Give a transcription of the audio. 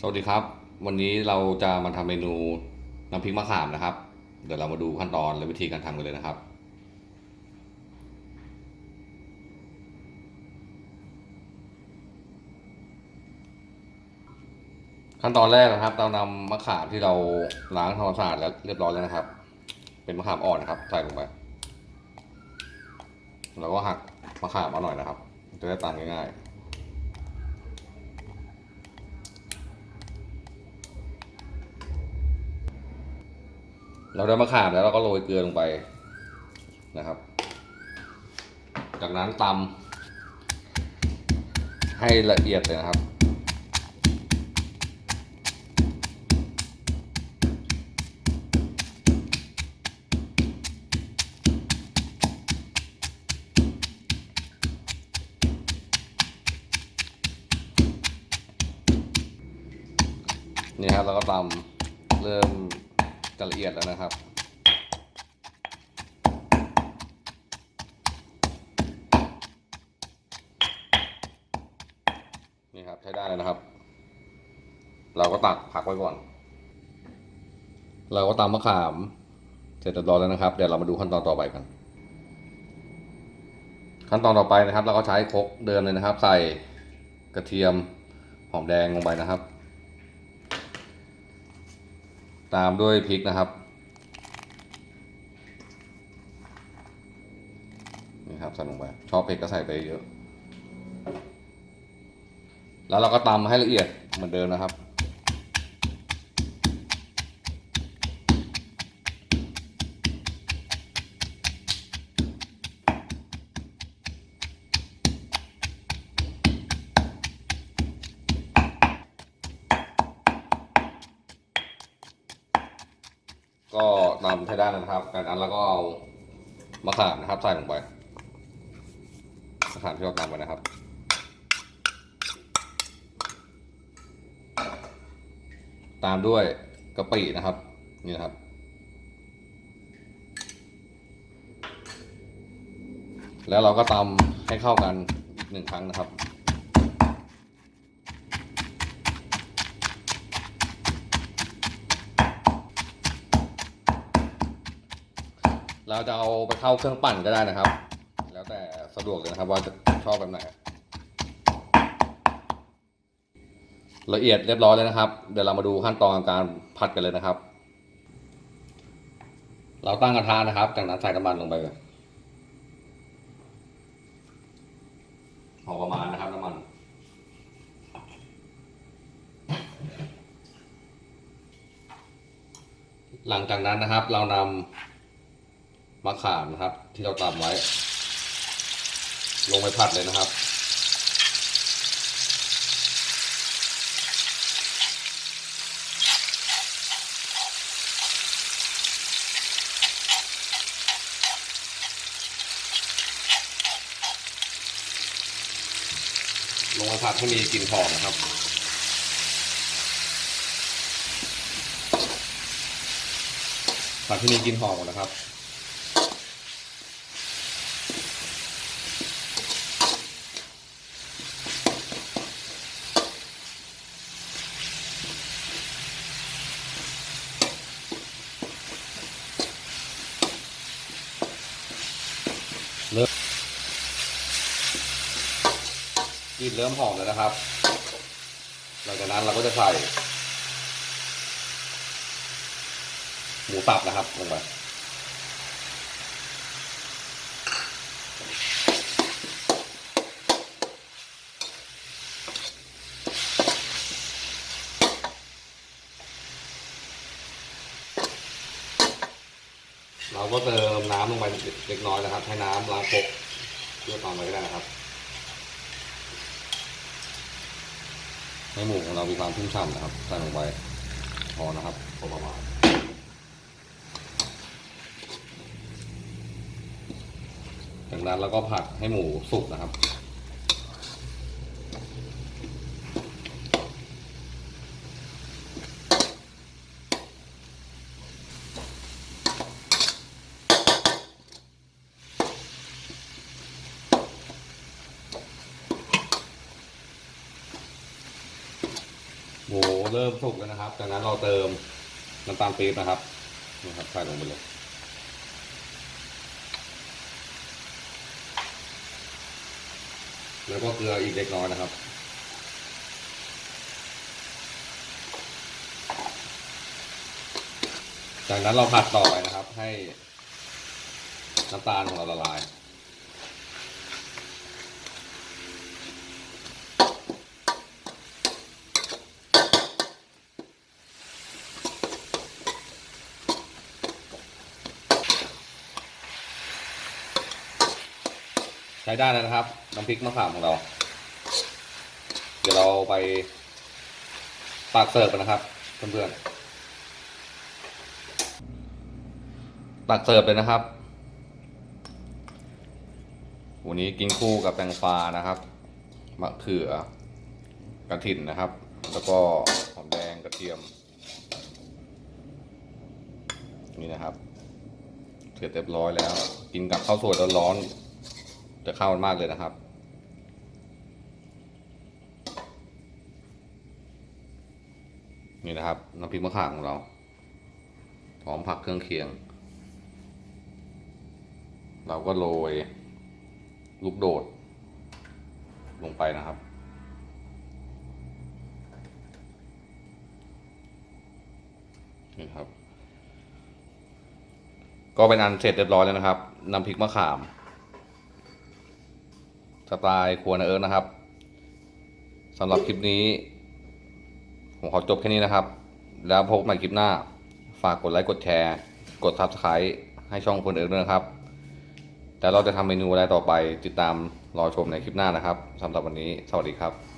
สวัสดีครับ วันนี้เราจะมาทำเมนูน้ำพริกมะขามนะครับ เดี๋ยวเรามาดูขั้นตอนและวิธีการทำกันเลยนะครับ ขั้นตอนแรกนะครับ เรานำมะขามที่เราล้างทำความสะอาดแล้วเรียบร้อยแล้วนะครับ เป็นมะขามอ่อนนะครับใส่ลงไปแล้วก็หักมะขามมาหน่อยนะครับ จะได้ตามง่ายๆ เราได้มะขามแล้วเราก็โรยเกลือลงไปนะครับ จากนั้นตำให้ละเอียดเลยนะครับนี่ครับเราก็ตำเริ่ม จะละเอียดแล้วนะครับ นี่ครับใช้ได้แล้วนะครับ เราก็ตักผักไว้ก่อน เราก็ตำมะขาม เสร็จเรียบร้อยแล้วนะครับ เดี๋ยวเรามาดูขั้นตอนต่อไปกัน ขั้นตอนต่อไปนะครับ เราก็ใช้ครกเดิมเลยนะครับ ใส่กระเทียมหอมแดงลงไปนะครับ ตามด้วยพริกนะครับนี่ครับใส่ลงไปชอบเผ็ดก็ใส่ไปเยอะ แล้วเราก็ตำให้ละเอียดเหมือนเดิมนะครับ ก็ตำให้ได้นะครับจากนั้นเราก็เอามะขามนะครับใส่ลงไปมะขามที่เราตำไปนะครับตามด้วยกะปินะครับ นี่นะครับ แล้วเราก็ตำให้เข้ากันอีกหนึ่งครั้งนะครับ เราจะเอาไปเข้าเครื่องปั่นก็ได้นะครับ แล้วแต่สะดวกเลยนะครับว่าจะชอบแบบไหนละเอียดเรียบร้อยเลยนะครับ เดี๋ยวเรามาดูขั้นตอนการผัดกันเลยนะครับ เราตั้งกระทะนะครับ จากนั้นใส่น้ำมันลงไปพอประมาณนะครับน้ำมัน หลังจากนั้นนะครับ เรานำ มะขามนะครับ ที่เราตำไว้ ลงไปผัดเลยนะครับ ลงไปผัดให้มีกลิ่นหอมนะครับผัดให้มีกลิ่นหอมก่อนนะครับ เริ่ม กลิ่นเริ่มหอมแล้วนะครับ หลังจากนั้นเราก็จะใส่ หมูสับนะครับลงไปเราก็เติมน้ำลงไปเล็กน้อยนะครับ ให้น้ำล้างครกเพื่อตอนไว้ก็ได้นะครับ ให้หมูของเรามีความชุ่มฉ่ำนะครับใส่ลงไปพอนะครับพอประมาณจากนั้นเราก็ผัดให้หมูสุกนะครับ มูเริ่มสุกแล้วนะครับ จากนั้นเราเติมน้ำตาลปี๊บนะครับนี่ครับใส่ลงไปเลยแล้วก็เกลืออีกเล็กน้อยนะครับ จากนั้นเราผัดต่อไปนะครับ ให้น้ำตาลของเราละลาย ช้ได้แล้วนะครับน้ำพริกมะขามของเรา เดี๋ยวเราไปปากเสิร์ฟกันนะครับเพื่อนๆตักเสิร์ฟเลยนะครับวันนี้กินคู่กับแตงฟ้านะครับมะเขือกระถินนะครับ แล้วก็หอมแดงกระเทียม นี่นะครับเสร็จเรียบร้อยแล้ว กินกับข้าวสวยร้อนๆ จะเข้ากันมากเลยนะครับ นี่นะครับน้ำพริกมะขามของเราพร้อมผักเครื่องเคียง เราก็โรยลูกโดด ลงไปนะครับนี่ครับ ก็เป็นอันเสร็จเรียบร้อยแล้วนะครับน้ำพริกมะขาม สไตล์ครัวนาเอิร์นะครับสำหรับคลิปนี้ ผมขอจบแค่นี้นะครับ แล้วพบกันใหม่คลิปหน้า ฝากกดไลค์กดแชร์ กด subscribe ให้ช่องคนเอิร์ด้วยนะครับ แต่เราจะทำเมนูอะไรต่อไปติดตามรอชมในคลิปหน้านะครับสำหรับวันนี้ สวัสดีครับ